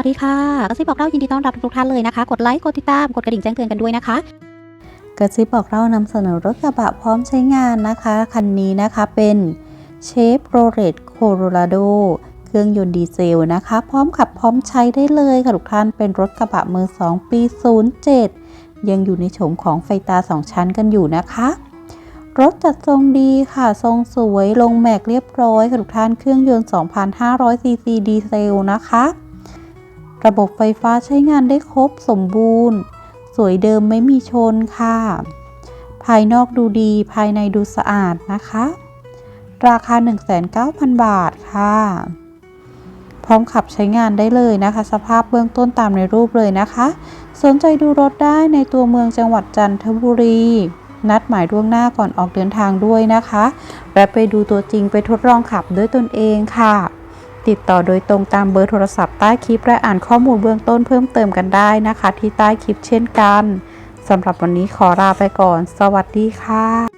วัสดีค่ะกระซิบบอกเล่ายินดีต้อนรับทุกท่านเลยนะคะ กดไลค์ กดติดตาม กดกระดิ่งแจ้งเตือนกันด้วยนะคะกระซิบบอกเรานำเสนอรถกระบะพร้อมใช้งานนะคะ คันนี้นะคะเป็นเชฟโรเลตโคโรราโดเครื่องยนต์ดีเซลนะคะ พร้อมขับพร้อมใช้ได้เลยค่ะทุกท่านเป็นรถกระบะมือ 2 ปี 07 ยังอยู่ในโฉมของไฟตา 2 ชั้นกันอยู่นะคะรถจัดทรงดีค่ะ ทรงสวยลงแม็กเรียบร้อยค่ะทุกท่านเครื่องยนต์ 2,500ซีซีดีเซลนะคะ ระบบไฟฟ้าใช้งานได้ครบสมบูรณ์ สวยเดิมไม่มีชนค่ะ ภายนอกดูดีภายในดูสะอาดนะคะ ราคา 19,000 บาทค่ะ พร้อมขับใช้งานได้เลยนะคะ สภาพเบื้องต้นตามในรูปเลยนะคะ สนใจดูรถได้ในตัวเมืองจังหวัดจันทบุรีนัดหมายล่วงหน้าก่อนออกเดินทางด้วยนะคะ และไปดูตัวจริงไปทดลองขับด้วยตนเองค่ะ ติดต่อโดยตรงตามเบอร์โทรศัพท์ใต้คลิปและอ่านข้อมูลเบื้องต้นเพิ่มเติมกันได้นะคะ ที่ใต้คลิปเช่นกันสำหรับวันนี้ขอลาไปก่อน สวัสดีค่ะ